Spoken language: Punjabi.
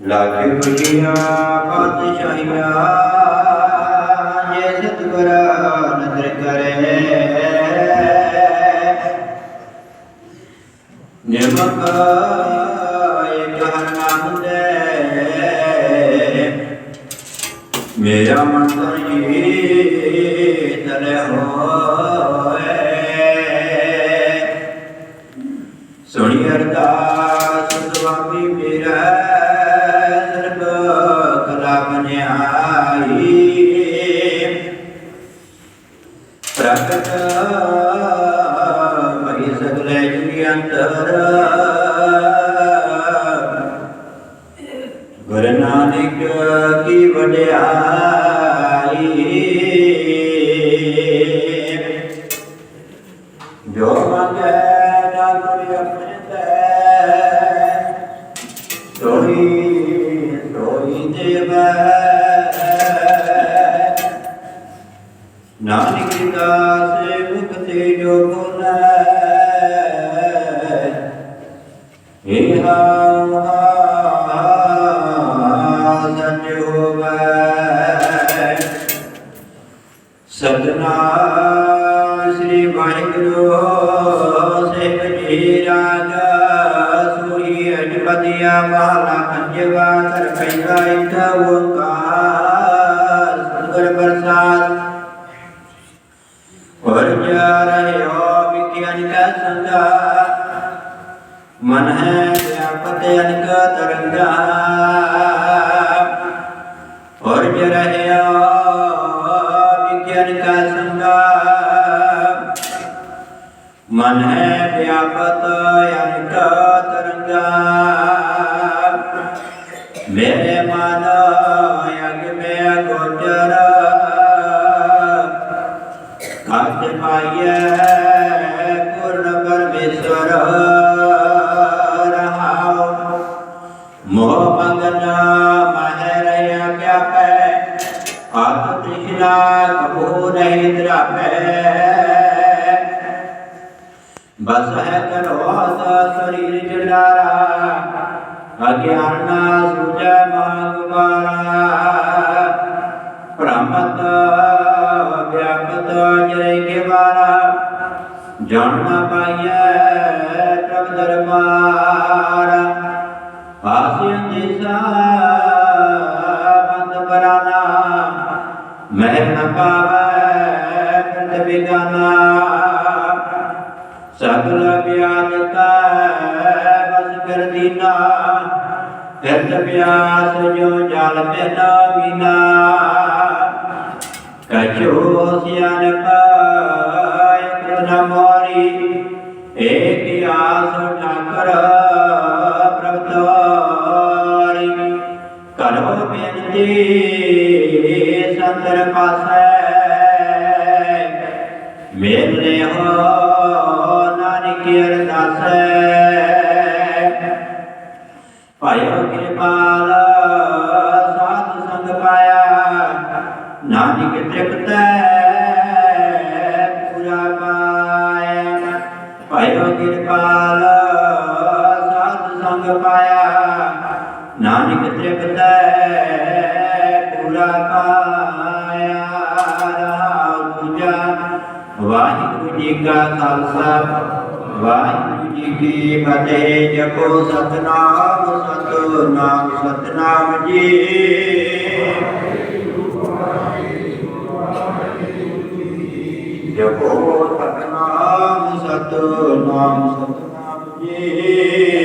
ਲਾਗੇ ਬੁਝੀਆਂ ਪਾਤਸ਼ਾਹੀਆਂ ਜੇ ਸਤਿਗੁਰ ਨਦਰ ਕਰੇ। ਨਿਮਕ ਇੱਕ ਹਰ ਨਾਮ ਦੇ ਮੇਰਾ ਮਨ ਤਰੀ ਕਲਾ ਬਨਿਆਈ ਪ੍ਰਗਟ ਭਈ ਸਗਲੇ ਜੁਗੀ ਅੰਤਰ। ਗੁਰੂ ਨਾਨਕ ਨਾਨਕ ਦਾਸ ਮੁਕਤੀ ਜੋ ਬੋਲੇ ਇਹ ਹਾ ਸਚ ਹੋਵੇ ਸਤਨਾਮ ਸ੍ਰੀ ਵਾਹਿਗੁਰੂ, ਸਿੱਖ ਜੀ ਰਾਗ ਸੂਰੀ ਅਜਪਤਿਆ ਮਹਲਾ ਪੰਜਵਾ ਕਰ ਪੈਦਾ ਇਕ ਓੰਕਾਰ मन है व्यापत अनिक तरंगा। और विज्ञान का संगा मन है व्यापत अनिक तरंगा। मेरे मानव यज्ञ में गोचर। काश्य पाइया ਨਹੀਂ ਨਿਰਾਪੈ ਬਸ ਹੈ ਕਰੋ ਸਾ ਸਰੀਰ ਜਡਾਰਾ ਅਗਿਆਨ ਨਾ ਸੁਜੈ ਮਾਗ ਮਾਰਾ ਭ੍ਰਮਤ ਵਿਆਪਤ ਜਰੇ ਕੇ ਮਾਰਾ ਜਾਣ ਨਾ ਪਾਈਐ ਪ੍ਰਭ ਦਰਬਾਰ ਆਸਿਆਂ ਦੇ ਸਾਹ ਬੰਦ ਬਰਾਨਾ ਮਹਿਰ ਨਾ ਪਾਵ ਸਗਲ ਵਿਆਦ ਕੈ ਬਸ ਕਰ ਦੀਨਾ ਫਿਰਤ ਪਿਆਸ ਜੋ ਜਲ ਬਿਨਾ ਬਿਨਾ ਕਛੋ ਸਿਆਨਪ ਇਕ ਨ ਮੋਰੀ, ਏਕ ਆਸ ਨ ਕਰ ਪ੍ਰਭ ਕਰੋ ਬੇਨਤੀ ਸੰਦਰ ਪਾਸੈ, ਮੇਲੇ ਹੋ ਨਾਨਕ ਅਰਦਾਸੈ ਭਾਇਓ ਕਿਰਪਾਲ ਸਾਧ ਸੰਗ ਪਾਇਆ। ਨਾਨਕ ਤ੍ਰਿਪਤੈ ਪੂਰਾ ਪਾਇਆ ਭਾਇਓ ਕਿਰਪਾਲ ਸਾਧ ਸੰਗ ਪਾਇਆ। ਨਾਨਕ ਤ੍ਰਿਪਤੈ ਪੂਰਾ ਪਾਇਆ ਰਹਾਉ ਤੁਜਾ ਵਾਹਿਗੁਰੂ ਜੀ ਕਾ ਖਾਲਸਾ। ਵਾਹਿਗੁਰੂ ਜੀ ਕੀ ਫਤਿਹ ਜਪੋ ਸਤਨਾਮ ਸਤਨਾਮ ਸਤਨਾਮ ਜੀ। ਜਪੋ ਸਤਨਾਮ ਸਤਨਾਮ ਸਤਨਾਮ ਜੀ।